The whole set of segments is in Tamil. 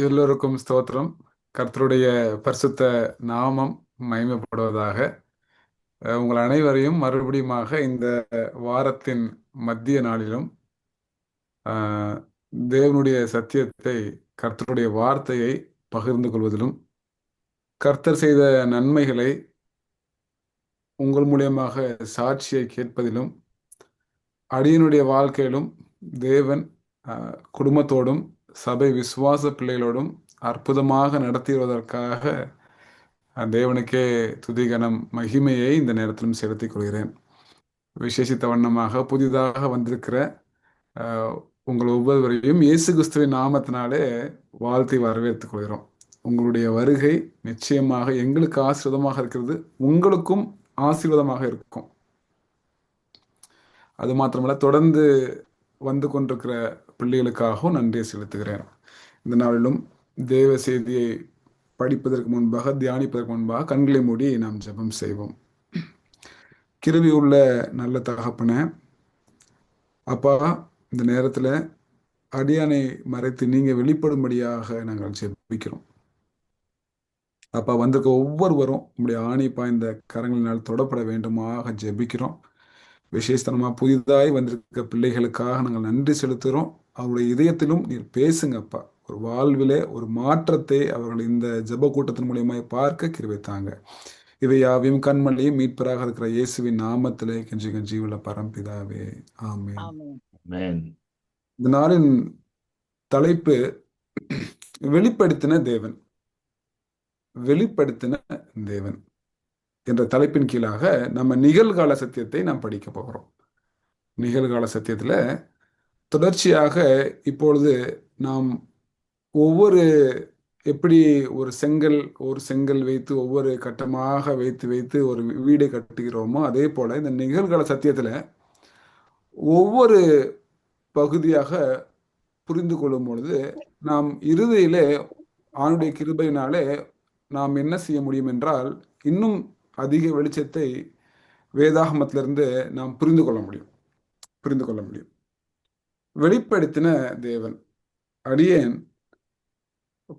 எல்லோருக்கும் ஸ்தோத்திரம். கர்த்தருடைய பரிசுத்த நாமம் மயமப்படுவதாக உங்கள் அனைவரையும் மறுபடியுமாக இந்த வாரத்தின் மத்திய நாளிலும் தேவனுடைய சத்தியத்தை கர்த்தருடைய வார்த்தையை பகிர்ந்து கொள்வதிலும் கர்த்தர் செய்த நன்மைகளை உங்கள் மூலியமாக சாட்சியை கேட்பதிலும் அடியனுடைய வாழ்க்கையிலும் தேவன் குடும்பத்தோடும் சபை விசுவாச பிள்ளைகளோடும் அற்புதமாக நடத்தி வருவதற்காக தேவனுக்கே துதிகனம் மகிமையை இந்த நேரத்திலும் செலுத்திக் கொள்கிறேன். விசேஷித்த வண்ணமாக புதிதாக வந்திருக்கிற உங்கள் ஒவ்வொருவரையும் இயேசு கிறிஸ்துவின் நாமத்தினாலே வாழ்த்தி வரவேற்றுக் கொள்கிறோம். உங்களுடைய வருகை நிச்சயமாக எங்களுக்கு ஆசீர்வாதமாக இருக்கிறது உங்களுக்கும் ஆசீர்வாதமாக இருக்கும். அது மாத்திரமல்ல தொடர்ந்து வந்து கொண்டிருக்கிற பிள்ளைகளுக்காகவும் நன்றியை செலுத்துகிறேன். இந்த நாளிலும் தேவ செய்தியை படிப்பதற்கு முன்பாக தியானிப்பதற்கு முன்பாக கண்களை மூடி நாம் ஜெபம் செய்வோம். கிருவி உள்ள நல்ல தகப்பன அப்பா இந்த நேரத்தில் அடியானை மறைத்து நீங்கள் வெளிப்படும்படியாக நாங்கள் ஜெபிக்கிறோம். அப்பா வந்திருக்க ஒவ்வொருவரும் உங்களுடைய ஆணி பாய்ந்த கரங்களினால் தொடப்பட வேண்டுமாக ஜெபிக்கிறோம். விசேஷத்தனமா புதிதாய் வந்திருக்க பிள்ளைகளுக்காக நாங்கள் நன்றி செலுத்துகிறோம். அவருடைய இதயத்திலும் நீர் பேசுங்க அப்பா ஒரு வாழ்விலே ஒரு மாற்றத்தை அவர்கள் இந்த ஜெப கூட்டத்தின் மூலியமாய் பார்க்க கிருவைத்தாங்க இவை யாவையும் கண்மலையும் மீட்பராக இருக்கிற இயேசுவின் நாமத்திலே கெஞ்சி கெஞ்சி உள்ள பரம்பிதாவே. ஆமென். ஆமென். Amen. இந்த நாளின் தலைப்பு வெளிப்படுத்தின தேவன். வெளிப்படுத்தின தேவன். என்ற தலைப்பின் கீழாக நம்ம நிகழ்கால சத்தியத்தை நாம் படிக்க போகிறோம். நிகழ்கால சத்தியத்தில் தொடர்ச்சியாக இப்பொழுது நாம் ஒவ்வொரு எப்படி ஒரு செங்கல் ஒரு செங்கல் வைத்து ஒவ்வொரு கட்டமாக வைத்து வைத்து ஒரு வீடை கட்டுகிறோமோ அதே போல் இந்த நிகழ்கால சத்தியத்தில் ஒவ்வொரு பகுதியாக புரிந்து கொள்ளும் பொழுது நாம் இறுதியிலே ஆணுடைய கிருபையினாலே நாம் என்ன செய்ய முடியும் என்றால் இன்னும் அதிக வெளிச்சத்தை வேதாகமத்திலிருந்து நாம் புரிந்து கொள்ள முடியும். புரிந்து கொள்ள முடியும். வெளிப்படுத்தின தேவன் அடியேன்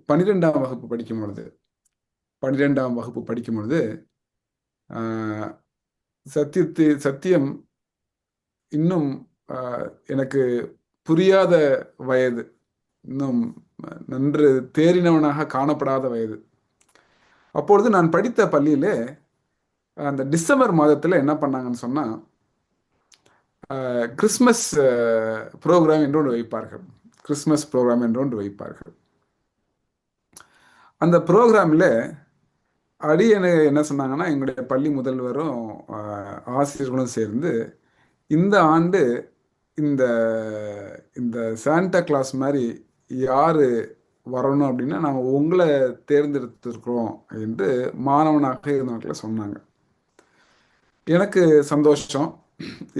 பனிரெண்டாம் வகுப்பு படிக்கும் பொழுது பனிரெண்டாம் வகுப்பு படிக்கும் பொழுது சத்தியத்து சத்தியம் இன்னும் எனக்கு புரியாத வயது இன்னும் நன்று தேறினவனாக காணப்படாத வயது. அப்பொழுது நான் படித்த பள்ளியிலே அந்த டிசம்பர் மாதத்தில் என்ன பண்ணாங்கன்னு சொன்னால் கிறிஸ்மஸ் ப்ரோக்ராம் என்று ஒன்று வைப்பார்கள். கிறிஸ்மஸ் ப்ரோக்ராம் என்று ஒன்று வைப்பார்கள். அந்த ப்ரோக்ராமில் அடியனு என்ன சொன்னாங்கன்னா எங்களுடைய பள்ளி முதல்வரும் ஆசிரியர்களும் சேர்ந்து இந்த ஆண்டு இந்த இந்த சாண்டா கிளாஸ் மாதிரி யார் வரணும் அப்படின்னா நாங்கள் உங்களை தேர்ந்தெடுத்திருக்கிறோம் என்று மாணவனாக இருந்தவங்களை சொன்னாங்க. எனக்கு சந்தோஷம்.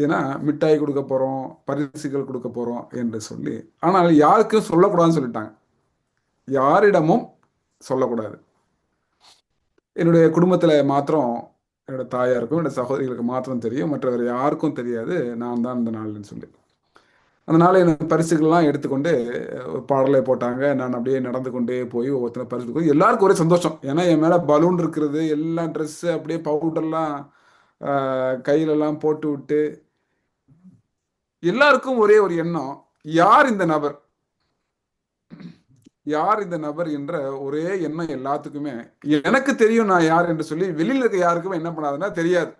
ஏன்னா மிட்டாய் கொடுக்க போகிறோம் பரிசுகள் கொடுக்க போகிறோம் என்று சொல்லி. ஆனால் யாருக்கும் சொல்லக்கூடாதுன்னு சொல்லிட்டாங்க. யாரிடமும் சொல்லக்கூடாது. என்னுடைய குடும்பத்தில் மாத்திரம் என்னோட தாயாருக்கும் என்னோட சகோதரிகளுக்கு மாத்திரம் தெரியும். மற்றவர் யாருக்கும் தெரியாது. நான் தான் இந்த நாள்னு சொல்லி. அந்த நாள் எனக்கு பரிசுகள்லாம் எடுத்துக்கொண்டு ஒரு பாடலை போட்டாங்க. நான் அப்படியே நடந்து கொண்டே போய் ஒவ்வொருத்தரும் பரிசு எல்லாருக்கும் ஒரே சந்தோஷம். ஏன்னா என் மேலே பலூன் இருக்கிறது எல்லாம் ட்ரெஸ்ஸு அப்படியே பவுடர்லாம் கையிலெல்லாம் போட்டு விட்டு எல்லாருக்கும் ஒரே ஒரு எண்ணம் யார் இந்த நபர்? யார் இந்த நபர் என்ற ஒரே எண்ணம் எல்லாத்துக்குமே எனக்கு தெரியும் நான் யார் என்று சொல்லி வெளியில இருக்க யாருக்குமே என்ன பண்ணாதுன்னா தெரியாது.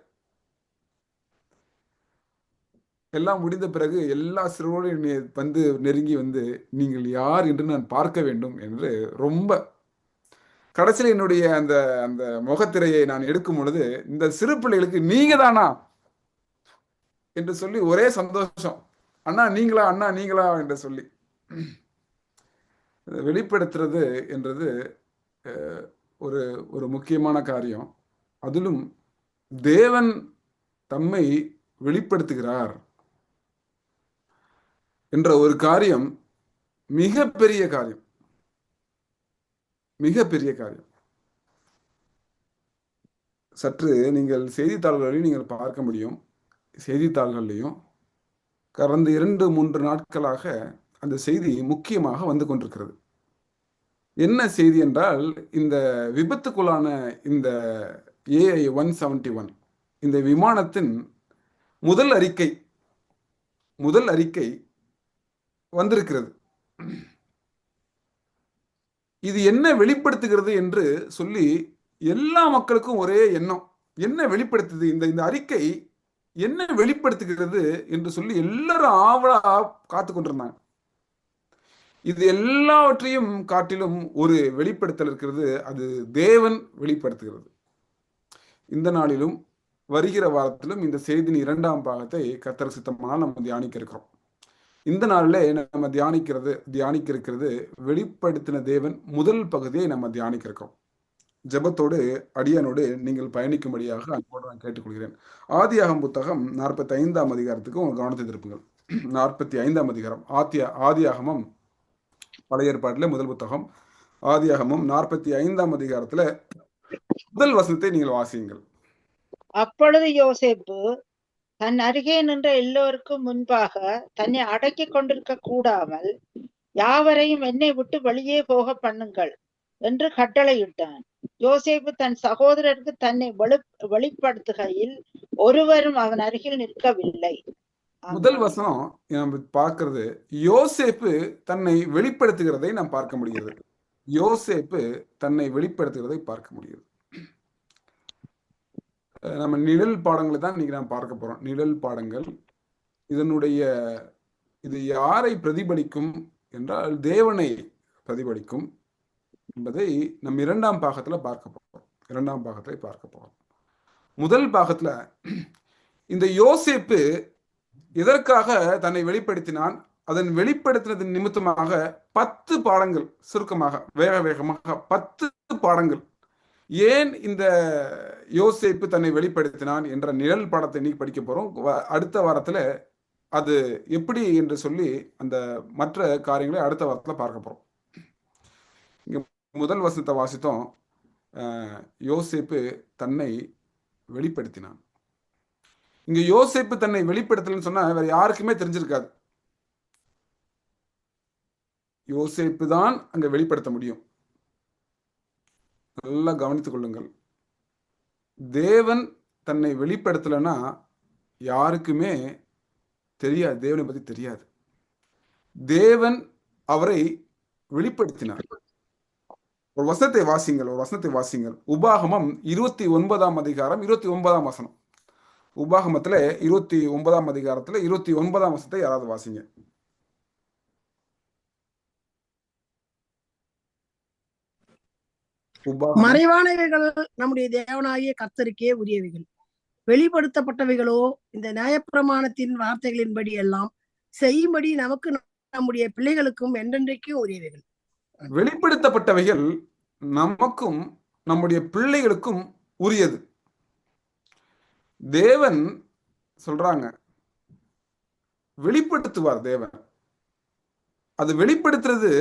எல்லாம் முடிந்த பிறகு எல்லா சிறுவோடு வந்து நெருங்கி வந்து நீங்கள் யார் என்று நான் பார்க்க வேண்டும் என்று ரொம்ப கடைசியில் என்னுடைய அந்த அந்த முகத்திரையை நான் எடுக்கும் பொழுது இந்த சிறு பிள்ளைகளுக்கு நீங்க தானா என்று சொல்லி ஒரே சந்தோஷம். அண்ணா நீங்களா? அண்ணா நீங்களா? என்று சொல்லி. வெளிப்படுத்துறது என்றது ஒரு ஒரு முக்கியமான காரியம். அதிலும் தேவன் தம்மை வெளிப்படுத்துகிறார் என்ற ஒரு காரியம் மிகப்பெரிய காரியம். மிகப்பெரிய காரியம். சற்று நீங்கள் செய்தித்தாள்களையும் நீங்கள் பார்க்க முடியும். செய்தித்தாள்கள்லையும் கடந்த இரண்டு மூன்று நாட்களாக அந்த செய்தி முக்கியமாக வந்து கொண்டிருக்கிறது. என்ன செய்தி என்றால் இந்த விபத்துக்குள்ளான இந்த ஏஐ ஒன் செவன்டி ஒன் இந்த விமானத்தின் முதல் அறிக்கை முதல் அறிக்கை வந்திருக்கிறது. இது என்ன வெளிப்படுத்துகிறது என்று சொல்லி எல்லா மக்களுக்கும் ஒரே எண்ணம். என்ன வெளிப்படுத்துது? இந்த இந்த அறிக்கை என்ன வெளிப்படுத்துகிறது என்று சொல்லி எல்லாரும் ஆவலா காத்து கொண்டிருந்தாங்க. இது எல்லாவற்றையும் காட்டிலும் ஒரு வெளிப்படுத்தல் இருக்கிறது. அது தேவன் வெளிப்படுத்துகிறது. இந்த நாளிலும் வருகிற வாரத்திலும் இந்த செய்தியின் இரண்டாம் பாகத்தை கத்தர் சித்தமானால் நம்ம தியானிக்க இருக்கிறோம். இந்த நாளில் நம்ம தியானிக்கிறது தியானிக்க இருக்கிறது வெளிப்படுத்தின தேவன் முதல் பகுதியை நம்ம தியானிக்க இருக்கிறோம் ஜபத்தோடு அடியானோடு நீங்கள் பயணிக்கும்படியாக அன்போடு நான் கேட்டுக்கொள்கிறேன். ஆதியாகம் புத்தகம் நாற்பத்தி ஐந்தாம் அதிகாரத்துக்கு உங்கள் கவனத்தை திருப்புங்கள். நாற்பத்தி ஐந்தாம் அதிகாரம். ஆத்திய ஆதியாகமம் பழைய ஏற்பாட்டில் முதல் புத்தகம். ஆதியாகமும் நாற்பத்தி ஐந்தாம் அதிகாரத்துல முதல் வசனத்தை நீங்கள் வாசியுங்கள். அப்பொழுது யோசேப்பு தன் அருகே நின்ற எல்லோருக்கும் முன்பாக தன்னை அடக்கிக் கொண்டிருக்க கூடாமல் யாவரையும் என்னை விட்டு வெளியே போக பண்ணுங்கள் என்று கட்டளையிட்டான். யோசேப்பு தன் சகோதரருக்கு தன்னை வெளி வெளிப்படுத்துகையில் ஒருவரும் அவன் அருகில் நிற்கவில்லை. முதல் வசனம் நம்ம பார்க்கிறது யோசேப்பு தன்னை வெளிப்படுத்துகிறதை நாம் பார்க்க முடிகிறது. யோசேப்பு தன்னை வெளிப்படுத்துகிறதை பார்க்க முடிகிறது. நம்ம நிழல் பாடங்களை தான் இன்னைக்கு நாம் பார்க்க போறோம். நிழல் பாடங்கள். இதனுடைய இது யாரை பிரதிபலிக்கும் என்றால் தேவனை பிரதிபலிக்கும் என்பதை நம் இரண்டாம் பாகத்தில் பார்க்க போகிறோம் இரண்டாம் பாகத்தை பார்க்க போகிறோம் முதல் பாகத்தில் இந்த யோசிப்பு எதற்காக தன்னை வெளிப்படுத்தினான்? அதன் வெளிப்படுத்தினதன் நிமித்தமாக பத்து பாடங்கள் சுருக்கமாக வேக வேகமாக பத்து பாடங்கள் ஏன் இந்த யோசேப்பு தன்னை வெளிப்படுத்தினான் என்ற நிழல் பாடத்தை இன்னைக்கு படிக்க போறோம்? அடுத்த வாரத்துல அது எப்படி என்று சொல்லி அந்த மற்ற காரியங்களை அடுத்த வாரத்துல பார்க்க போறோம். இங்க முதல் வசனத்தை வாசித்தோம். யோசேப்பு தன்னை வெளிப்படுத்தினான். இங்க யோசிப்பு தன்னை வெளிப்படுத்தலன்னு சொன்னா வேற யாருக்குமே தெரிஞ்சிருக்காது. யோசிப்பு தான் அங்க வெளிப்படுத்த முடியும். நல்லா கவனித்துக் கொள்ளுங்கள். தேவன் தன்னை வெளிப்படுத்தலைன்னா யாருக்குமே தெரியாது தேவனை பத்தி தெரியாது. தேவன் அவரை வெளிப்படுத்தினார். ஒரு வசனத்தை வாசிங்கள் ஒரு வசனத்தை வாசிங்கள். உபாகமம் இருபத்தி ஒன்பதாம் அதிகாரம் இருபத்தி ஒன்பதாம் வசனம். உபாகமத்துல இருபத்தி ஒன்பதாம் அதிகாரத்துல இருபத்தி ஒன்பதாம் வசத்தை யாராவது வாசிங்க. மறைவானவைகள் நம்முடைய தேவனாகிய கர்த்தருக்கே உரியவைகள். வெளிப்படுத்தப்பட்டவைகளோ இந்த நியாயப்பிரமாணத்தின் வார்த்தைகளின்படி எல்லாம் செய்யும்படி நமக்கு நம்முடைய பிள்ளைகளுக்கும் என்றென்றைக்கும் உரியவைகள். வெளிப்படுத்தப்பட்டவைகள் நமக்கும் நம்முடைய பிள்ளைகளுக்கும் உரியது. தேவன் சொல்றாங்க வெளிப்படுத்துவார் தேவன். அது வெளிப்படுத்துறது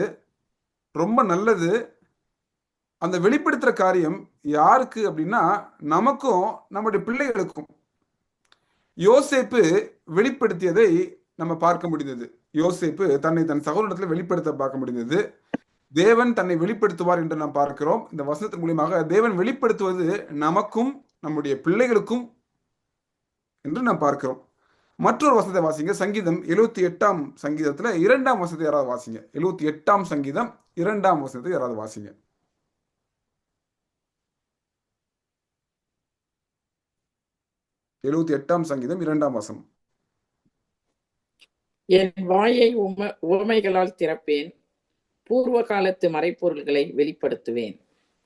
ரொம்ப நல்லது அந்த வெளிப்படுத்துகிற காரியம் யாருக்கு அப்படின்னா நமக்கும் நம்முடைய பிள்ளைகளுக்கும். யோசேப்பு வெளிப்படுத்தியதை நம்ம பார்க்க முடிந்தது. யோசேப்பு தன்னை தன் சகோதரத்தில் வெளிப்படுத்த பார்க்க முடிந்தது. தேவன் தன்னை வெளிப்படுத்துவார் என்று நாம் பார்க்கிறோம். இந்த வசனத்தின் மூலியமாக தேவன் வெளிப்படுத்துவது நமக்கும் நம்முடைய பிள்ளைகளுக்கும் என்று நாம் பார்க்கிறோம். மற்றொரு வசனத்தை வாசிங்க. சங்கீதம் எழுபத்தி எட்டாம் சங்கீதத்துல இரண்டாம் வசனத்தை யாராவது வாசிங்க. எழுபத்தி எட்டாம் சங்கீதம் இரண்டாம் வசனத்தை யாராவது வாசிங்க. எழுபத்தி எட்டாம் சங்கீதம் இரண்டாம் வசனம். என் வாயை உம உவமைகளால் திறப்பேன். பூர்வ காலத்து மறைப்பொருள்களை வெளிப்படுத்துவேன்.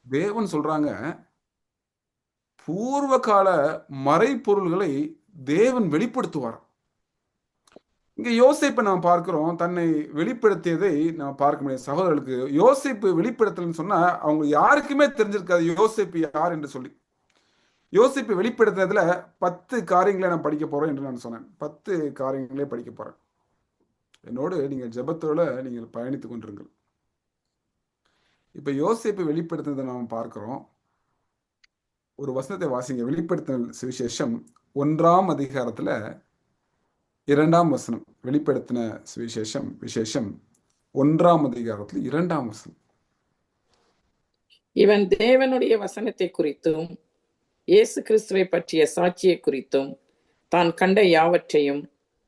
தேவன் சொல்றாங்க பூர்வ கால மறைப்பொருள்களை தேவன் வெளிப்படுத்துவார். இங்க யோசிப்பை நாம் பார்க்கிறோம் தன்னை வெளிப்படுத்தியதை நாம் பார்க்க முடியும் சகோதரர்களுக்கு யோசிப்பு வெளிப்படுத்தலன்னு சொன்னா அவங்க யாருக்குமே தெரிஞ்சிருக்காது யோசிப்பு யார் என்று சொல்லி. யோசிப்பு வெளிப்படுத்தினதுல பத்து காரியங்களை நான் படிக்க போறேன் என்று நான் சொன்னேன். பத்து காரியங்களே படிக்க போறேன். என்னோடு நீங்கள் ஜபத்தோட நீங்கள் பயணித்துக் கொண்டிருங்கள். இப்ப யோசிப்பு வெளிப்படுத்தினதை நாம் பார்க்கிறோம். ஒரு வசனத்தை வாசிங்க. வெளிப்படுத்தின சுவிசேஷம் ஒன்றாம் அதிகாரத்துல இரண்டாம் வசனம். வெளிப்படுத்தின சுவிசேஷம் விசேஷம் ஒன்றாம் அதிகாரத்தில் இரண்டாம் வசனம். இவன் தேவனுடைய வசனத்தை குறித்தும் இயேசு கிறிஸ்துவை பற்றிய சாட்சியை குறித்தும் தான் கண்ட யாவற்றையும்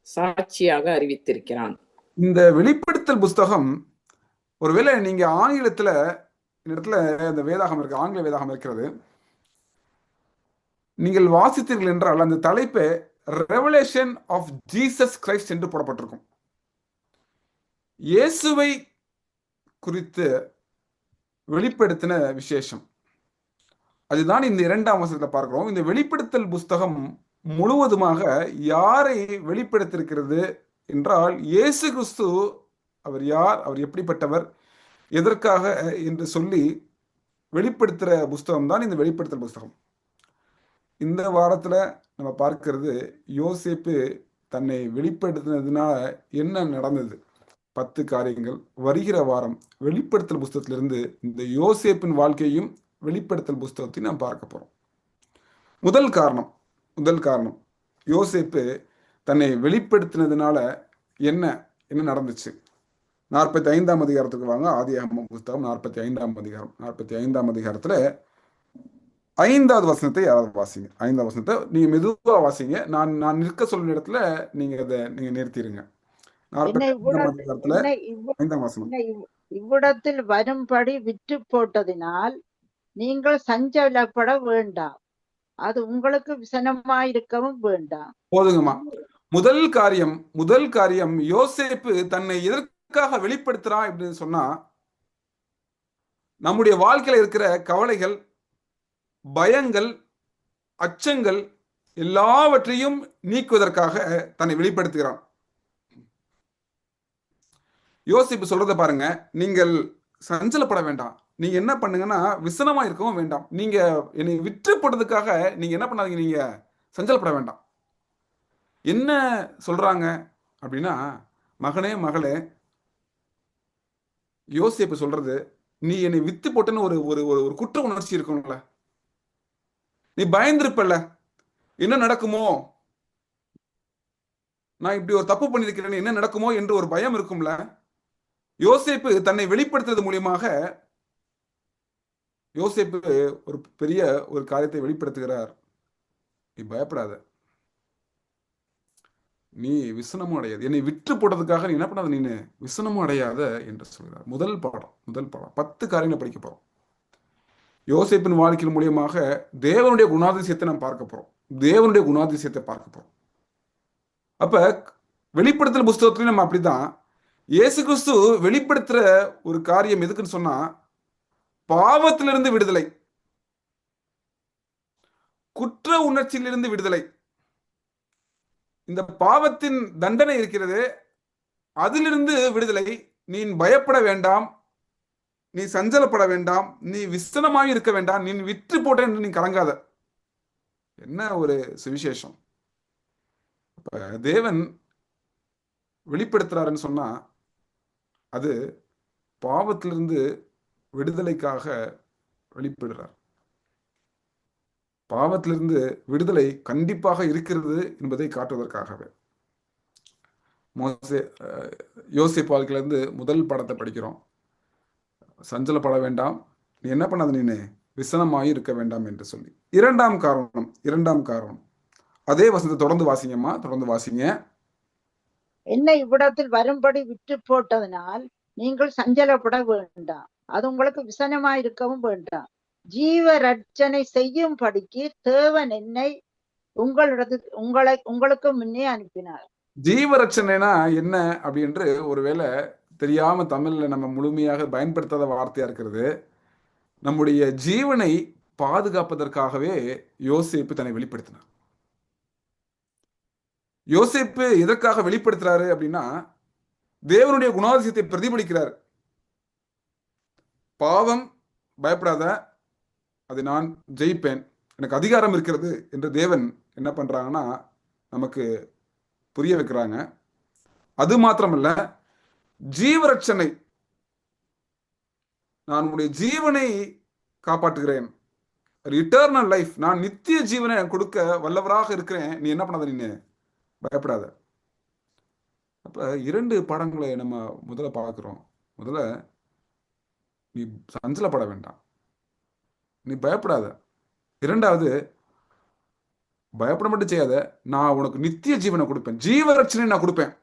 சாட்சியாக அறிவித்திருக்கிறான். இந்த வெளிப்படுத்தல் புஸ்தகம் ஒருவேளை நீங்க ஆங்கிலத்துல இந்த இடத்துல இந்த வேதாகம் இருக்கு ஆங்கில வேதாகம் இருக்கிறது நீங்கள் வாசித்தீர்கள் என்றால் அந்த தலைப்பு ரெவலேஷன் ஆஃப் ஜீசஸ் கிரைஸ்ட் என்று போடப்பட்டிருக்கும். இயேசுவை குறித்து வெளிப்படுத்தின விசேஷம். அதுதான் இந்த இரண்டாம் வசனத்தில் பார்க்கிறோம். இந்த வெளிப்படுத்தல் புஸ்தகம் முழுவதுமாக யாரை வெளிப்படுத்திருக்கிறது என்றால் இயேசு கிறிஸ்து அவர் யார் அவர் எப்படிப்பட்டவர் எதற்காக என்று சொல்லி வெளிப்படுத்துகிற புஸ்தகம் தான் இந்த வெளிப்படுத்தல் புஸ்தகம். இந்த வாரத்தில் நம்ம பார்க்கிறது யோசேப்பு தன்னை வெளிப்படுத்தினதுனால என்ன நடந்தது? பத்து காரியங்கள். வருகிற வாரம் வெளிப்படுத்தல் புஸ்தகத்திலிருந்து இந்த யோசேப்பின் வாழ்க்கையும் வெளிப்படுத்தல் புஸ்தகத்தையும் நாம் பார்க்க போகிறோம் முதல் காரணம் முதல் காரணம் யோசேப்பு தன்னை வெளிப்படுத்தினதுனால என்ன என்ன நடந்துச்சு? நாற்பத்தி ஐந்தாம் அதிகாரத்துக்கு வாங்க ஆதி புஸ்தகம் நாற்பத்தி ஐந்தாம் அதிகாரம் நாற்பத்தி ஐந்தாம் அதிகாரத்துல ஐந்தாவது வசனத்தை யாராவது வாசிங்க. ஐந்தாவது வசனத்தை நீங்க மெதுவா வாசிங்க. நான் நான் நிற்க சொல்ற இடத்துல நீங்க அதை நீங்க நிறுத்திடுங்க இவ்விடத்தில் வரும்படி விற்று போட்டதினால் நீங்கள் சஞ்சலப்பட வேண்டாம். அது உங்களுக்கு விசனமாயிருக்கவும் வேண்டாம். போதுங்கம்மா. முதல் காரியம் முதல் காரியம் யோசிப்பு தன்னை எதற்காக வெளிப்படுத்துறான் அப்படின்னு சொன்னா நம்முடைய வாழ்க்கையில இருக்கிற கவலைகள் பயங்கள் அச்சங்கள் எல்லாவற்றையும் நீக்குவதற்காக தன்னை வெளிப்படுத்துகிறான். யோசிப்பு சொல்றத பாருங்க. நீங்கள் சஞ்சலப்பட வேண்டாம். நீங்க என்ன பண்ணுங்கன்னா விசனமா இருக்கவும் வேண்டாம். நீங்க என்னை விற்று போட்டதுக்காக நீங்க என்ன பண்ணாதீங்க நீங்க சஞ்சலப்பட வேண்டாம். என்ன சொல்றாங்க அப்படின்னா மகனே மகளே யோசிப்பு சொல்றது நீ என்னை வித்து போட்டேன்னு ஒரு ஒரு ஒரு ஒரு குற்ற உணர்ச்சி இருக்கும்ல. நீ பயந்திருப்பல்ல. என்ன நடக்குமோ? நான் இப்படி ஒரு தப்பு பண்ணியிருக்கிறேன் என்ன நடக்குமோ என்று ஒரு பயம் இருக்கும்ல. யோசிப்பு தன்னை வெளிப்படுத்துறது மூலியமாக யோசேப்பு ஒரு பெரிய ஒரு காரியத்தை வெளிப்படுத்துகிறார். நீ பயப்படாத. நீ விசனமும் அடையாது. என்னை விற்று போட்டதுக்காக நீ என்ன பண்ணாத நீ விசனமும் அடையாத என்று சொல்கிறார். முதல் பாடம் முதல் பாடம். பத்து காரியங்களை படிக்க போறோம். யோசேப்பின் வாழ்க்கையின் மூலியமாக தேவனுடைய குணாதிசயத்தை நாம் பார்க்க போறோம். தேவனுடைய குணாதிசயத்தை பார்க்க போறோம். அப்ப வெளிப்படுத்தல் புஸ்தகத்துலயும் நம்ம அப்படிதான் இயேசு கிறிஸ்து வெளிப்படுத்துற ஒரு காரியம் எதுக்குன்னு சொன்னா பாவத்திலிருந்து விடுதலை. குற்ற உணர்ச்சியிலிருந்து விடுதலை. இந்த பாவத்தின் தண்டனை இருக்கிறது. அதிலிருந்து விடுதலை. நீ பயப்பட வேண்டாம். நீ சஞ்சலப்பட வேண்டாம். நீ விசனமாக இருக்க வேண்டாம். நீ விற்று போட்ட என்று நீ கலங்காத. என்ன ஒரு சுவிசேஷம்? அப்ப தேவன் வெளிப்படுத்துறாருன்னு சொன்னா அது பாவத்திலிருந்து விடுதலைக்காக வெளிப்படுறார் பாவத்திலிருந்து விடுதலை கண்டிப்பாக இருக்கிறது என்பதை காட்டுவதற்காகவே. மோசே அஹ், யோசேப்பு முதல் படத்தை படிக்கிறோம். சஞ்சலப்பட வேண்டாம். நீ என்ன பண்ணாத நீனே? விசனமாய் இருக்க வேண்டாம் என்று சொல்லி. இரண்டாம் காரணம் இரண்டாம் காரணம். அதே வசனத்தை தொடர்ந்து வாசிங்கம்மா தொடர்ந்து வாசிங்க. என்னை இவ்விடத்தில் வரும்படி விட்டு போட்டதனால் நீங்கள் சஞ்சலப்பட வேண்டாம். அது உங்களுக்கு விசனமாயிருக்கவும் வேண்டாம். ஜீவ ரட்சனை செய்யும்படிக்கு தேவன் என்னை உங்களிடத்து உங்களை உங்களுக்கு முன்னே அனுப்பினார். ஜீவரட்சணைனா என்ன அப்படின்று ஒருவேளை தெரியாம தமிழ்ல நம்ம முழுமையாக பயன்படுத்தாத வார்த்தையா இருக்கிறது. நம்முடைய ஜீவனை பாதுகாப்பதற்காகவே யோசிப்பு தன்னை வெளிப்படுத்தினார். யோசிப்பு எதற்காக வெளிப்படுத்துறாரு அப்படின்னா தேவனுடைய குணாதிசயத்தை பிரதிபலிக்கிறார். பாவம் பயப்படாத அதை நான் ஜெயிப்பேன். எனக்கு அதிகாரம் இருக்கிறது என்று தேவன் என்ன பண்றாங்கன்னா நமக்கு புரிய வைக்கிறாங்க. அது மாத்திரமல்ல ஜீவரட்சனை நான் உன்னுடைய ஜீவனை காப்பாற்றுகிறேன். ரிட்டர்னல் லைஃப் நான் நித்திய ஜீவனை கொடுக்க வல்லவராக இருக்கிறேன். நீ என்ன பண்ணாத நீ பயப்படாத. அப்ப இரண்டு பாடங்களை நம்ம முதல்ல பார்க்குறோம். முதல்ல நீ சஞ்சலப்பட வேண்டாம். நீ பயப்படாத. இரண்டாவது பயப்பட மட்டும் செய்யாத. நான் உனக்கு நித்திய ஜீவனை கொடுப்பேன். ஜீவரட்சனை நான் கொடுப்பேன்.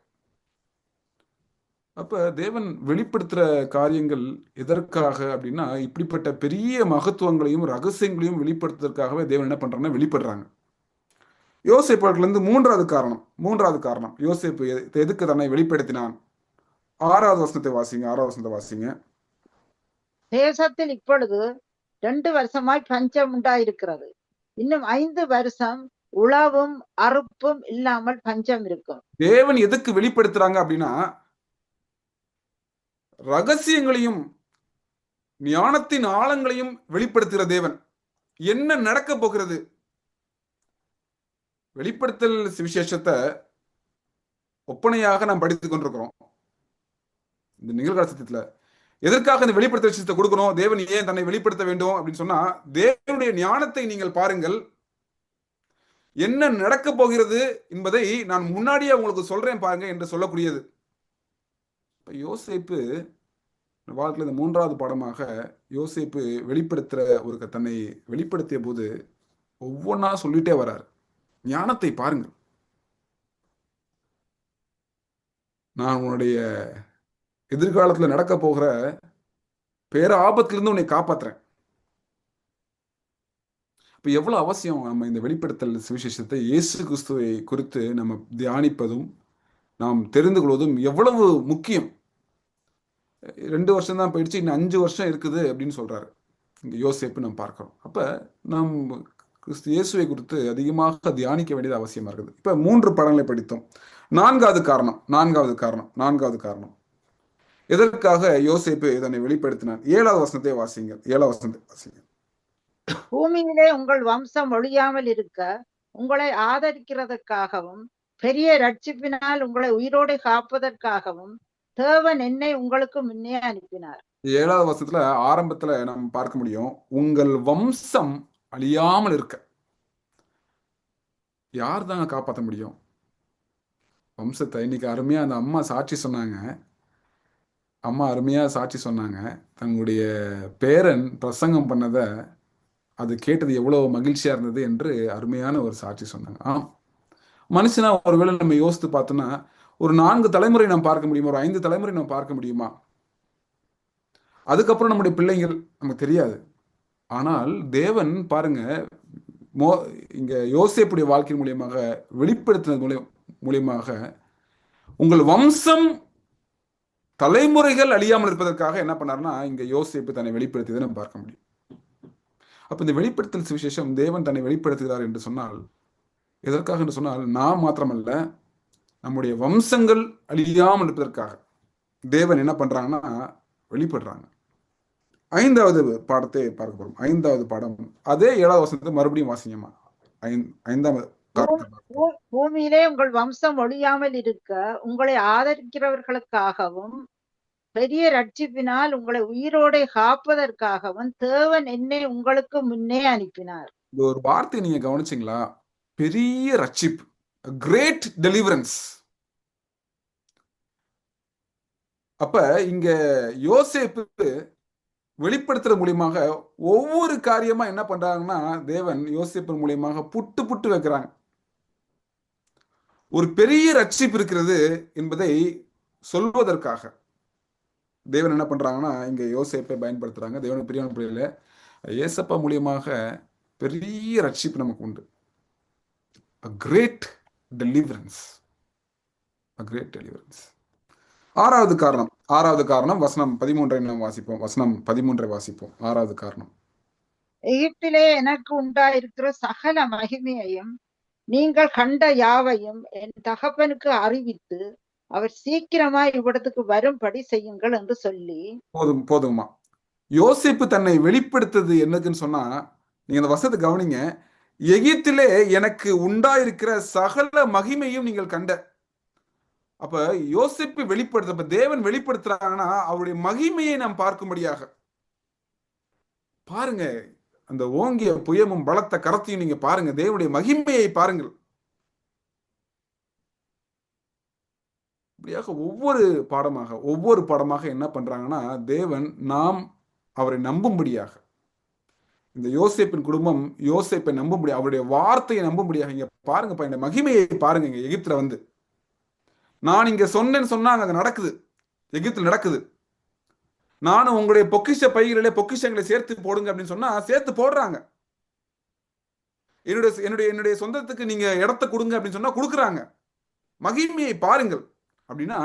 அப்ப தேவன் வெளிப்படுத்துற காரியங்கள் எதற்காக அப்படின்னா இப்படிப்பட்ட பெரிய மகத்துவங்களையும் ரகசியங்களையும் வெளிப்படுத்துறதுக்காகவே தேவன் என்ன பண்றாங்கன்னா வெளிப்படுறாங்க. யோசேப்பு இருந்து மூன்றாவது காரணம். மூன்றாவது காரணம். யோசிப்பு எதுக்கு தன்னை வெளிப்படுத்தினான்? ஆறாவது வசனத்தை வாசிங்க ஆறாவது வசனத்தை வாசிங்க. தேசத்தில் இப்பொழுது ரெண்டு வருஷமாய் பஞ்சம் உண்டாயிருக்கிறது. இன்னும் ஐந்து வருஷம் உழவும் அறுப்பும் இல்லாமல் பஞ்சம் இருக்கும். தேவன் எதுக்கு வெளிப்படுத்துறாங்க அப்படின்னா ரகசியங்களையும் ஞானத்தின் ஆழங்களையும் வெளிப்படுத்துகிற தேவன். என்ன நடக்க போகிறது? வெளிப்படுத்தல் சுவிசேஷத்தை ஒப்பனையாக நாம் படித்துக் கொண்டிருக்கிறோம். இந்த நிகழ்கால சத்தியத்துல எதற்காக இந்த வெளிப்படுத்த விஷயத்தை கொடுக்கணும்? தேவன் ஏன் தன்னை வெளிப்படுத்த வேண்டும்? அப்படின்னு சொன்னா தேவனுடைய ஞானத்தை நீங்கள் பாருங்கள். என்ன நடக்க போகிறது என்பதை நான் முன்னாடியே உங்களுக்கு சொல்றேன் பாருங்க என்று சொல்லக்கூடியது. இப்ப யோசேப்பு வாழ்க்கையில் இந்த மூன்றாவது பாடமாக யோசிப்பு வெளிப்படுத்துற ஒரு தன்னை வெளிப்படுத்திய போது ஒவ்வொன்றா சொல்லிட்டே வரார். ஞானத்தை பாருங்கள். நான் உன்னுடைய எதிர்காலத்தில் நடக்க போகிற பேர ஆபத்துலேருந்து உன்னை காப்பாற்றுறேன் இப்போ எவ்வளோ அவசியம் நம்ம இந்த வெளிப்படுத்தல் சுவிசேஷத்தை இயேசு கிறிஸ்துவை குறித்து நம்ம தியானிப்பதும் நாம் தெரிந்து கொள்வதும் எவ்வளவு முக்கியம். ரெண்டு வருஷம் தான் போயிடுச்சு இன்னும் அஞ்சு வருஷம் இருக்குது அப்படின்னு சொல்கிறாரு இங்கே யோசேப்பு நம்ம பார்க்குறோம். அப்போ நாம் கிறிஸ்து இயேசுவை குறித்து அதிகமாக தியானிக்க வேண்டியது அவசியமாக இருக்குது. இப்போ மூன்று படங்களை படித்தோம். நான்காவது காரணம் நான்காவது காரணம் நான்காவது காரணம். எதற்காக யோசேப்பு இதனை வெளிப்படுத்தினான் ஏழாவது வசனத்தை வாசிங்க ஏழாவது வசனத்தை வாசிங்க பூமியிலே உங்கள் வம்சம் ஒழியாமல் இருக்க உங்களை ஆதரிக்கிறதற்காகவும் பெரிய ரட்சிப்பினால் உங்களை உயிரோடு காப்பதற்காகவும் தேவன் என்னை உங்களுக்கு முன்னே அனுப்பினார். ஏழாவது வருஷத்துல ஆரம்பத்துல நம்ம பார்க்க முடியும் உங்கள் வம்சம் அழியாமல் இருக்க. யார் தாங்க காப்பாற்ற முடியும்? வம்சத்தை இன்னைக்கு அருமையா அந்த அம்மா சாட்சி சொன்னாங்க. அம்மா அருமையாக சாட்சி சொன்னாங்க. தங்களுடைய பேரன் பிரசங்கம் பண்ணதை அது கேட்டது எவ்வளோ மகிழ்ச்சியாக இருந்தது என்று அருமையான ஒரு சாட்சி சொன்னாங்க. ஆம். மனுஷனா ஒருவேளை நம்ம யோசித்து பார்த்தோன்னா ஒரு நான்கு தலைமுறை நாம் பார்க்க முடியுமா? ஒரு ஐந்து தலைமுறை நாம் பார்க்க முடியுமா? அதுக்கப்புறம் நம்முடைய பிள்ளைங்கள் நமக்கு தெரியாது. ஆனால் தேவன் பாருங்க மோ இங்கே யோசிப்புடைய வாழ்க்கை மூலியமாக வெளிப்படுத்தினது மூலியம் மூலியமாக உங்கள் வம்சம் தலைமுறைகள் அழியாமல் இருப்பதற்காக என்ன பண்ணாருன்னா இங்க யோசிப்பு தன்னை வெளிப்படுத்தியதை நம்ம பார்க்க முடியும். அப்ப இந்த வெளிப்படுத்தல் சுவிசேஷம் தேவன் தன்னை வெளிப்படுத்துகிறார் என்று சொன்னால் எதற்காக என்று சொன்னால் நாம் மாத்திரமல்ல நம்முடைய வம்சங்கள் அழியாமல் இருப்பதற்காக தேவன் என்ன பண்றாங்கன்னா வெளிப்படுறாங்க. ஐந்தாவது பாடத்தை பார்க்க போறோம். ஐந்தாவது பாடம் அதே ஏழாவது வசனத்தை மறுபடியும் வாசிங்கம்மா. ஐந்- ஐந்தாம் பூமியிலே உங்கள் வம்சம் ஒழியாமல் இருக்க உங்களை ஆதரிக்கிறவர்களுக்காகவும் பெரிய ரட்சிப்பினால் உங்களை உயிரோടെ காப்பதற்காகவும் தேவன் என்னை உங்களுக்கு முன்னே அனுப்பினார். இந்த ஒரு வார்த்தையை நீங்க கவனிச்சீங்களா? பெரிய ரட்சிப் கிரேட் டெலிவரன்ஸ் அப்ப இங்க யோசேப்பு வெளிப்படுத்துற மூலியமாக ஒவ்வொரு காரியமா என்ன பண்றாங்கன்னா தேவன் யோசேப்பு மூலியமாக புட்டு புட்டு வைக்கிறாங்க. ஒரு பெரிய ரட்சிப்பு இருக்கிறது என்பதை சொல்வதற்காக. தேவன் என்ன பண்றாங்கன்னா இங்க யோசேப்பை பயன்படுத்துறாங்க. தேவனுக்கு பிரியான புரியல ஏசப்பா மூலியமாக பெரிய ரட்சிப்பு நமக்கு உண்டு. A great deliverance a great deliverance ஆறாவது காரணம் ஆறாவது காரணம் வசனம் பதிமூன்றை நாம் வாசிப்போம். வசனம் பதிமூன்றை வாசிப்போம். ஆறாவது காரணம். எகிப்திலே எனக்கு உண்டாயிருக்கிற சகல மகிமையையும் நீங்கள் கண்ட யாவையும் என் தகப்பனுக்கு அறிவித்து அவர் சீக்கிரமா இவ்விடத்துக்கு வரும்படி செய்யுங்கள் என்று சொல்லி. போதும் போதுமா யோசிப்பு தன்னை வெளிப்படுத்தது என்னதுன்னு சொன்னா நீங்க அந்த வசனத்தை கவனிங்க. எகிப்திலே எனக்கு உண்டாயிருக்கிற சகல மகிமையும் நீங்கள் கண்ட. அப்ப யோசிப்பு வெளிப்படுத்த அப்ப தேவன் வெளிப்படுத்துறாங்கன்னா அவருடைய மகிமையை நாம் பார்க்கும்படியாக. பாருங்க அந்த ஓங்கிய புயமும் பலத்த கரத்தையும் நீங்க பாருங்க. தேவனுடைய மகிமையை பாருங்கள். இப்படியாக ஒவ்வொரு பாடமாக ஒவ்வொரு பாடமாக என்ன பண்றாங்கன்னா தேவன் நாம் அவரை நம்பும்படியாக இந்த யோசேப்பின் குடும்பம் யோசேப்பை நம்பும்படி அவருடைய வார்த்தையை நம்பும்படியாக இங்க பாருங்கப்பா இந்த மகிமையை பாருங்க இங்க எகிப்துல வந்து. நான் இங்க சொன்னேன்னு சொன்னா அங்க நடக்குது. எகிப்துல நடக்குது. நானும் உங்களுடைய பொக்கிஷ பைகளிலே பொக்கிஷங்களை சேர்த்து போடுங்க அப்படின்னு சொன்னா சேர்த்து போடுறாங்க. என்னுடைய என்னுடைய என்னுடைய சொந்தத்துக்கு நீங்க இடத்த கொடுங்க அப்படின்னு சொன்னா கொடுக்குறாங்க. மகிமையை பாருங்கள். அப்படின்னா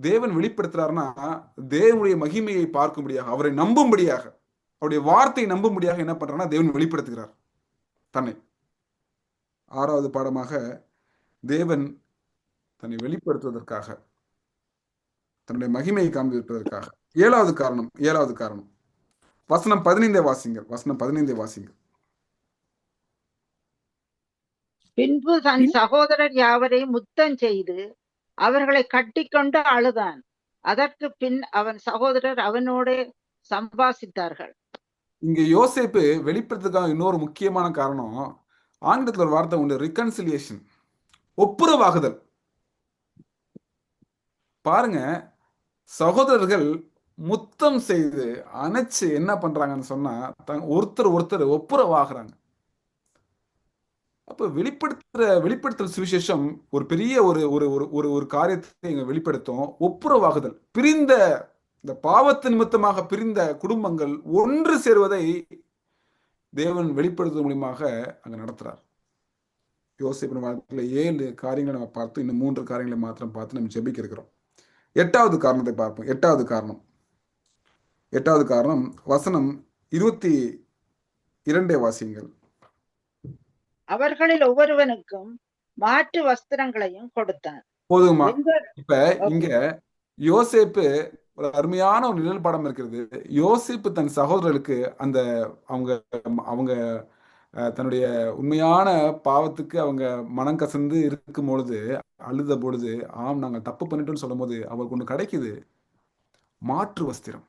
தேவன் வெளிப்படுத்துறாருன்னா தேவனுடைய மகிமையை பார்க்கும்படியாக அவரை நம்பும்படியாக அவருடைய வார்த்தையை நம்பும்படியாக என்ன பண்றாருன்னா தேவன் வெளிப்படுத்துகிறார். தன்னை. ஆறாவது பாடமாக தேவன் தன்னை வெளிப்படுத்துவதற்காக தன்னுடைய மகிமையை காண்பிப்பதற்காக. ஏழாவது காரணம் ஏழாவது காரணம். வசனம் பதினைந்தே வாசிங்கள் வசனம் பதினைந்தே வாசிங்கள். பின்பு தன் சகோதரர் யாவரையும் முத்தம் செய்து அவர்களை கட்டிக்கொண்டு அழுதான். அதற்கு பின் அவன் சகோதரர் அவனோட சம்பாசித்தார்கள். இங்க யோசேப்பு வெளிப்படுத்துறதுக்காக இன்னொரு முக்கியமான காரணம் ஆங்கிலத்துல ஒரு வார்த்தை உண்டு ரிகன்சிலியேஷன் ஒப்புரவாகுதல். பாருங்க சகோதரர்கள் முத்தம் செய்து அணைச்சு என்ன பண்றாங்கன்னு சொன்னா ஒருத்தர் ஒருத்தர் ஒப்புரவாகிறாங்க. அப்ப வெளிப்படுத்துற வெளிப்படுத்துற சுவிசேஷம் ஒரு பெரிய ஒரு ஒரு ஒரு ஒரு ஒரு காரியத்தை இங்க வெளிப்படுத்தும். ஒப்புரவாகுதல். பிரிந்த இந்த பாவத்து நிமித்தமாக பிரிந்த குடும்பங்கள் ஒன்று சேருவதை தேவன் வெளிப்படுத்துவதன் மூலியமாக அங்க நடத்துறார். யோசிப்பின் வாழ்க்கையில ஏழு காரியங்களை நம்ம பார்த்து இன்னும் மூன்று காரியங்களை மாத்திரம் பார்த்து நம்ம ஜெபிக்க இருக்கிறோம். எட்டாவது காரணத்தை பார்ப்போம். எட்டாவது காரணம். எட்டாவது காரணம் வசனம் இருபத்தி இரண்டே வாசியங்கள். அவர்களில் ஒவ்வொருவனுக்கும் மாற்று வஸ்திரங்களையும் கொடுத்தான். போதுமா? இப்ப இங்க யோசேப்பு ஒரு அருமையான ஒரு நிழல் படம் இருக்கிறது. யோசேப்பு தன் சகோதரர்களுக்கு அந்த அவங்க அவங்க தன்னுடைய உண்மையான பாவத்துக்கு அவங்க மனம் கசந்து இருக்கும் பொழுது அழுத பொழுது ஆம் நாங்க தப்பு பண்ணிட்டோம்னு சொல்லும் போது அவருக்கு ஒண்ணு கிடைக்குது. மாற்று வஸ்திரம்.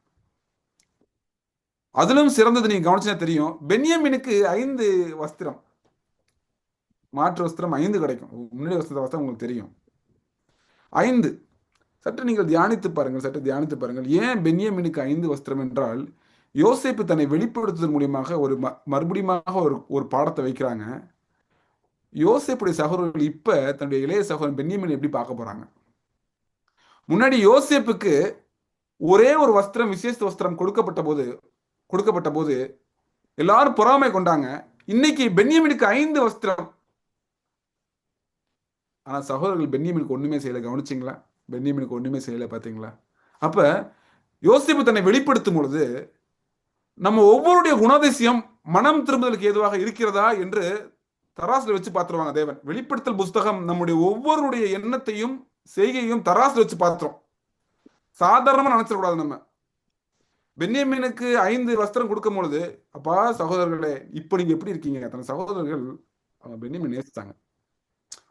அதிலும் சிறந்தது நீங்க கவனிச்சா தெரியும். பென்யமினுக்கு ஐந்து வஸ்திரம். மாற்று வஸ்திரம் ஐந்து கிடைக்கும். முன்னாடி வஸ்திர வஸ்திரம் உங்களுக்கு தெரியும். ஐந்து. சற்று நீங்கள் தியானித்து பாருங்கள் சற்று தியானித்து பாருங்கள். ஏன் பென்யமினுக்கு ஐந்து வஸ்திரம் என்றால் யோசேப்பு தன்னை வெளிப்படுத்துவதன் மூலியமாக ஒரு ம- மறுபடியுமாக ஒரு ஒரு பாடத்தை வைக்கிறாங்க. யோசேப்புடைய சகோதரர்கள் இப்போ தன்னுடைய இளைய சகோதரன் பென்யமின் எப்படி பார்க்க போறாங்க? முன்னாடி யோசேப்புக்கு ஒரே ஒரு வஸ்திரம் விசேஷ வஸ்திரம் கொடுக்கப்பட்ட போது கொடுக்கப்பட்ட போது எல்லாரும் பொறாமை கொண்டாங்க. இன்னைக்கு பென்யமினுக்கு ஐந்து வஸ்திரம். ஆனா சகோதரர்கள் பென்யமினுக்கு ஒண்ணுமே செய்யல. கவனிச்சிங்களா? பென்யமினுக்கு ஒண்ணுமே செய்யல பாத்தீங்களா? அப்ப யோசிப்பு தன்னை வெளிப்படுத்தும் பொழுது நம்ம ஒவ்வொருடைய குணாதிசயம் மனம் திரும்புதலுக்கு ஏதுவாக இருக்கிறதா என்று தராசில் வச்சு பார்த்துருவாங்க தேவன். வெளிப்படுத்தல் புஸ்தகம் நம்முடைய ஒவ்வொருடைய எண்ணத்தையும் செய்கையும் தராசில் வச்சு பார்த்துரும். சாதாரணமா நினைச்சிடக்கூடாது நம்ம. பென்யமீனுக்கு ஐந்து வஸ்திரம் கொடுக்கும் பொழுது அப்பா சகோதரர்களே இப்போ நீங்க எப்படி இருக்கீங்க? தன் சகோதரர்கள் அவங்க பென்யமின் நேசித்தாங்க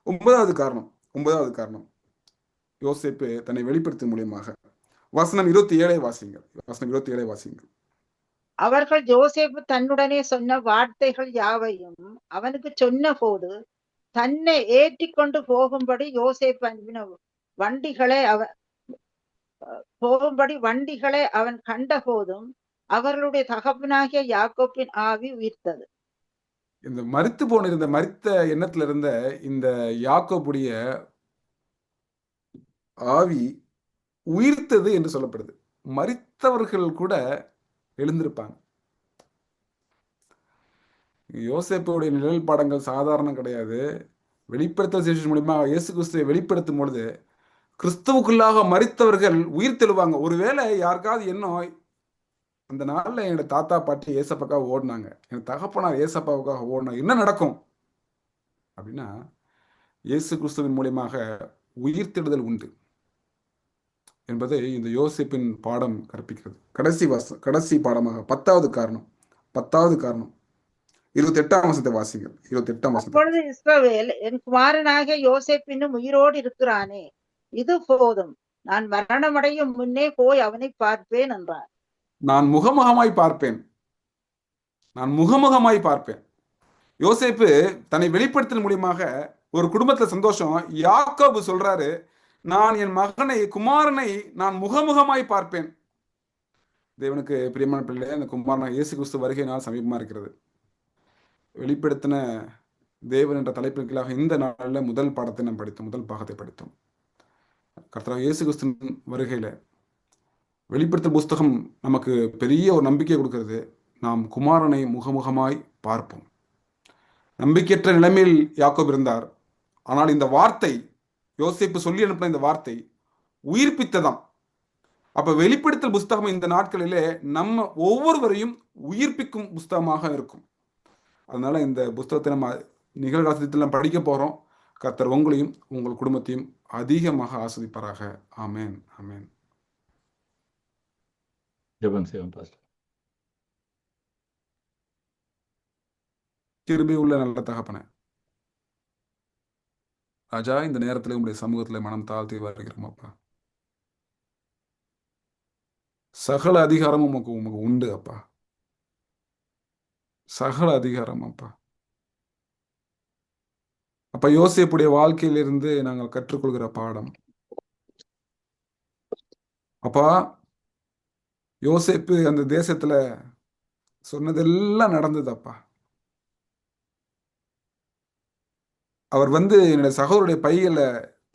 ஒன்பதாவது காரணம் ஒன்பதாவது காரணம். யோசிப்பு தன்னை வெளிப்படுத்தும் மூலியமாக வசனம் இருபத்தி ஏழை வாசிங்கள் வசனம் இருபத்தி ஏழை வாசிங்கள் அவர்கள் ஜோசேப் தன்னுடனே சொன்ன வார்த்தைகள் யாவையும் அவனுக்கு சொன்ன போது தன்னை ஏற்றி கொண்டு போகும்படி யோசேப்பு அனுப்பின வண்டிகளை அவ போகும்படி வண்டிகளை அவன் கண்டபோதும் அவர்களுடைய தகப்பனாகிய யாக்கோப்பின் ஆவி உயிர்த்தது. இந்த மறித்து போன இந்த மரித்த எண்ணத்துல இருந்த இந்த யாக்கோப்புடைய ஆவி உயிர்த்தது என்று சொல்லப்படுது. மறித்தவர்கள் கூட எழுந்திருப்பாங்க. யோசேப்புடைய நிழல் பாடங்கள் சாதாரணம் கிடையாது. வெளிப்படுத்தல் சேஷன் மூலியமா இயேசு கிறிஸ்துவை வெளிப்படுத்தும் பொழுது கிறிஸ்துவுக்குள்ளாக மறித்தவர்கள் உயிர் தெழுவாங்க. ஒருவேளை யாருக்காவது என்ன அந்த நாள்ல என்னோட தாத்தா பாட்டி ஏசப்பாக்காக ஓடினாங்க. என் தகப்பனார் ஏசப்பாவுக்காக ஓடினா என்ன நடக்கும்? அப்படின்னா இயேசு கிறிஸ்துவின் மூலியமாக உயிர்த்தெழுதல் உண்டு என்பதை இந்த யோசிப்பின் பாடம் கற்பிக்கிறது. கடைசி வாச கடைசி பாடமாக பத்தாவது காரணம் பத்தாவது காரணம். இருபத்தி எட்டாம் வசத்தை வாசிங்கள் இருபத்தி எட்டாம் வசனத்தை இஸ்ரவேல் என் குமாரனாக யோசிப்பின் உயிரோடு இருக்கிறானே இது போதும். நான் மரணமடையும் முன்னே போய் அவனை பார்ப்பேன் என்றார். நான் முகமுகமாய் பார்ப்பேன். நான் முகமுகமாய் பார்ப்பேன். யோசேப்பு தன்னை வெளிப்படுத்தின மூலியமாக ஒரு குடும்பத்துல சந்தோஷம். யாக்கோபு சொல்றாரு நான் என் மகனை குமாரனை நான் முகமுகமாய் பார்ப்பேன். தேவனுக்கு பிரியமான பிள்ளை அந்த குமாரன் இயேசு கிறிஸ்து வருகை நாள் இருக்கிறது. வெளிப்படுத்தின தேவன் என்ற தலைப்பின் கீழாக இந்த நாளில் முதல் பாடத்தை நாம் படித்தோம் முதல் பாகத்தை படித்தோம். கர்த்தராக இயேசு கிறிஸ்துவின் வருகையில் வெளிப்படுத்தல் புஸ்தகம் நமக்கு பெரிய ஒரு நம்பிக்கை கொடுக்கிறது. நாம் குமாரனை முகமுகமாய் பார்ப்போம். நம்பிக்கையற்ற நிலைமையில் யாக்கோப் இருந்தார். ஆனால் இந்த வார்த்தை யோசிப்பு சொல்லி அனுப்பின இந்த வார்த்தை உயிர்ப்பித்ததாம். அப்ப வெளிப்படுத்தல் புஸ்தகம் இந்த நாட்களிலே நம்ம ஒவ்வொருவரையும் உயிர்ப்பிக்கும் புஸ்தகமாக இருக்கும். அதனால இந்த புஸ்தகத்தை நம்ம நிகழ்காலத்தில் படிக்க போறோம். கர்த்தர் உங்களையும் உங்கள் குடும்பத்தையும் அதிகமாக ஆஸ்வதிப்பாராக. ஆமென் ஆமென். ஜெபம் செய்வோம் பாஸ்டர். கிருபை உள்ள நல்ல தகப்பனே ராஜா இந்த நேரத்தில் உங்களுடைய சமூகத்தில் மனம் தாழ்த்தி வருகிறோம் அப்பா. சகல அதிகாரமும் உமக்கு உமக்கு உண்டு அப்பா. சகல அதிகாரம் அப்பா. அப்ப யோசேப்புடைய வாழ்க்கையிலிருந்து நாங்கள் கற்றுக்கொள்கிற பாடம். அப்பா யோசேப்பு அந்த தேசத்துல சொன்னதெல்லாம் நடந்தது அப்பா அவர் வந்து என்னுடைய சகோதரருடைய பையில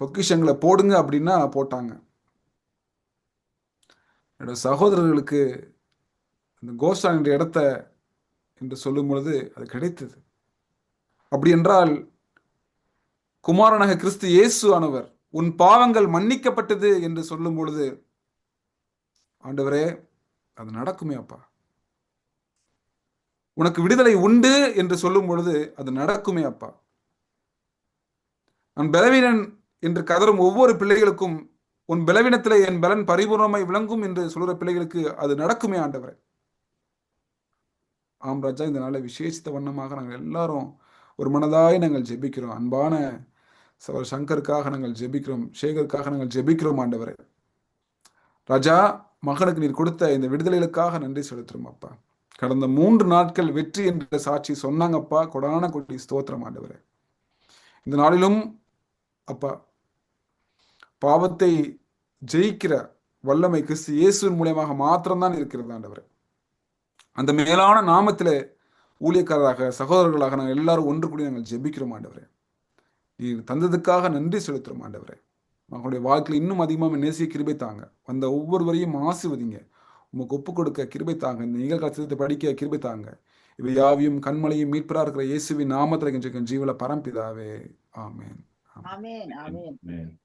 பொக்கிஷங்களை போடுங்க அப்படின்னா போட்டாங்க. என்னோட சகோதரர்களுக்கு அந்த கோஸ்டான் என்ற இடத்த என்று சொல்லும் பொழுது அது கிடைத்தது. அப்படி என்றால் குமாரனாக கிறிஸ்து இயேசு ஆனவர் உன் பாவங்கள் மன்னிக்கப்பட்டது என்று சொல்லும் பொழுது ஆண்டவரே அது நடக்குமே அப்பா. உனக்கு விடுதலை உண்டு என்று சொல்லும் பொழுது அது நடக்குமே அப்பா. நான் பலவீனன் என்று கதறும் ஒவ்வொரு பிள்ளைகளுக்கும் உன் பலவீனத்தில் என் பலன் பரிபூர்ணமாய் விளங்கும் என்று சொல்கிற பிள்ளைகளுக்கு அது நடக்குமே ஆண்டவரே. ஆம் ராஜா இந்த நாளை விசேஷித்த வண்ணமாக நாங்கள் எல்லாரும் ஒரு மனதாய் நாங்கள் ஜெபிக்கிறோம். அன்பான சகோதர சங்கருக்காக நாங்கள் ஜெபிக்கிறோம் சேகருக்காக நாங்கள் ஜெபிக்கிறோம் ஆண்டவரே. ராஜா மகனுக்கு நீர் கொடுத்த இந்த விடுதலைகளுக்காக நன்றி செலுத்துறோம் அப்பா. கடந்த மூன்று நாட்கள் வெற்றி என்ற சாட்சி சொன்னாங்கப்பா கொடான கொடி ஸ்தோத்திரம் ஆண்டவரே. இந்த நாளிலும் அப்பா பாவத்தை ஜெயிக்கிற வல்லமை கிறிஸ்து இயேசுவின் மூலியமாக மாத்திரம்தான் இருக்கிறது ஆண்டவரே. அந்த மேலான நாமத்திலே ஊழியக்காரராக சகோதரர்களாக நாங்கள் எல்லாரும் ஒன்று கூடி நாங்கள் ஜெபிக்கிறோம் ஆண்டவரே. நீர் தந்ததுக்காக நன்றி செலுத்துறோம் ஆண்டவரே. மகளுடைய வாழ்க்கையில் இன்னும் அதிகமாக நேசிய கிருபை தாங்க. வந்த ஒவ்வொருவரையும் ஆசிர்வதிங்க. உமக்கு ஒப்பு கொடுக்க கிருபை தாங்க. இந்த நிகழ்காலத்தை படிக்க கிருபை தாங்க. இவை யாவையும் கண்மலையும் மீட்பரா இருக்கிற இயேசுவின் நாமத்தில் ஜீவல பரம்பிதாவே. ஆமென் ஆமென். ஆமென்.